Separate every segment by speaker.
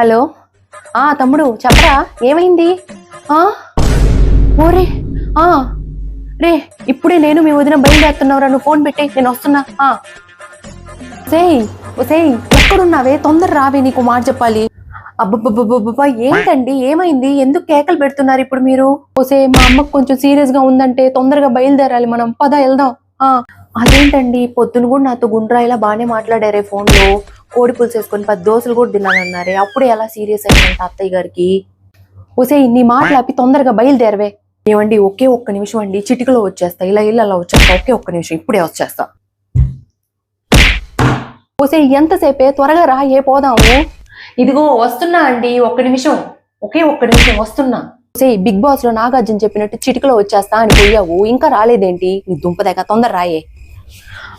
Speaker 1: Hello? ఆ తమ్ముడు చెప్పరా? ఏమైంది? ఆ? ఓరే ఆ. రే ఇప్పుడే నేను మీ వదిన బయలుదేరుతున్నావురా నువ్వు ఫోన్ పెట్టి నేను వస్తున్నా ఆ. సేయ్ సేయ్ ఎక్కడున్నావే? తొందర రావే నీకు మాట చెప్పాలి. అబ్బబ్బబ్బబ్బబ్బా ఏంటండి? ఏమైంది? ఎందుకు కేకలు పెడుతున్నారు ఇప్పుడు మీరు? ఓసే మా అమ్మకు కొంచెం సీరియస్గా ఉందంటే తొందరగా బయలుదేరాలి మనం. పద వెళ్దాం. ఆ. అదేంటండి? పొద్దున కూడా నాతో గుండ్రాయిలా బాగానే మాట్లాడారే ఫోన్లో. కోడి పులుసు వేసుకొని పది దోశలు కూడా తిన్నానన్నారే అప్పుడే ఎలా సీరియస్ అయిందంట అత్తయ్య గారికి? ఒసే నీ మాటలు ఆపి తొందరగా బయలుదేరవే. ఏమండి ఒకే ఒక్క నిమిషం అండి. చిటికలో వచ్చేస్తా. ఇలా ఇలా అలా వచ్చేస్తా. ఒకే ఒక్క నిమిషం. ఇప్పుడే వచ్చేస్తా. ఒసే ఎంతసేపే? త్వరగా రా ఏ పోదాము? ఇదిగో వస్తున్నా అండి. ఒక్క నిమిషం. ఒకే ఒక్క నిమిషం వస్తున్నా. ఒసే బిగ్ బాస్లో నాగార్జున చెప్పినట్టు చిటికలో వచ్చేస్తా అని పోయావు. ఇంకా రాలేదేంటి? నీ దుంపదేక తొందర రాయే.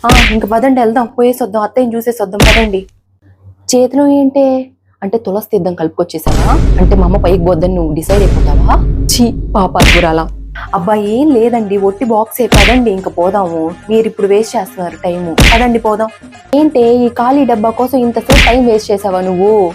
Speaker 1: ఆ ఇంక పదండి వెళ్దాం. పోయేసొద్దాం. అత్తయ్యని చూసేసొద్దాం. పదండి. చేతిలో ఏంటే? అంటే తులసి తీర్థం కలుపుకొచ్చేసావా? అంటే మా అమ్మ పైకి పోద్దని నువ్వు డిసైడ్ అయిపోతావా? చీ పాపాత్మురాలా. అబ్బా ఏం లేదండి ఒట్టి బాక్సే పదండి ఇంక పోదాము. మీరు ఇప్పుడు వేస్ట్ చేస్తున్నారు టైము పదండి పోదాం. ఏంటే ఈ ఖాళీ డబ్బా కోసం ఇంతసేపు టైం వేస్ట్ చేసావా నువ్వు?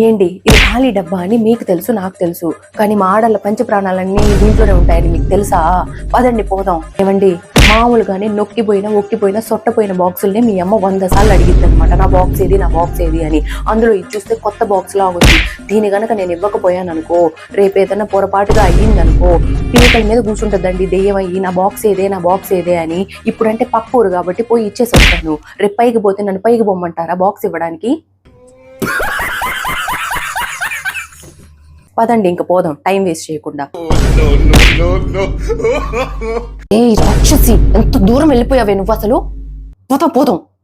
Speaker 1: ఏంటి ఇది ఖాళీ డబ్బా అని మీకు తెలుసు నాకు తెలుసు. కానీ మా ఆడళ్ళ పంచ ప్రాణాలన్నీ దీంట్లోనే ఉంటాయని మీకు తెలుసా? పదండి పోదాం. ఏమండి? మామూలుగానే నొక్కిపోయిన ఒక్కిపోయిన సొట్టపోయిన బాక్సుల్ని మీ అమ్మ వంద సార్లు అడిగిద్ది అనమాట నా బాక్స్ ఏది నా బాక్స్ ఏది అని. అందులో ఇది చూస్తే కొత్త బాక్స్ లా ఉంది. దీని కనుక నేను ఇవ్వకపోయాను అనుకో రేపు ఏదైనా పొరపాటుగా అయ్యిందనుకో పీకల మీద కూర్చుంటుందండి దెయ్యం అయ్యి నా బాక్స్ ఏదే నా బాక్స్ ఏదే అని. ఇప్పుడంటే పక్కూరు కాబట్టి పోయి ఇచ్చేసి వస్తాను. రేపు పైకి పోతే నన్ను పైకి పొమ్మంటారా బాక్స్ ఇవ్వడానికి? పదండి ఇంక పోదాం. టైం వేస్ట్ చేయకుండా. ఏ రాక్షసి ఎంత దూరం వెళ్ళిపోయావే నువ్వు అసలు? పోతాం పోతాం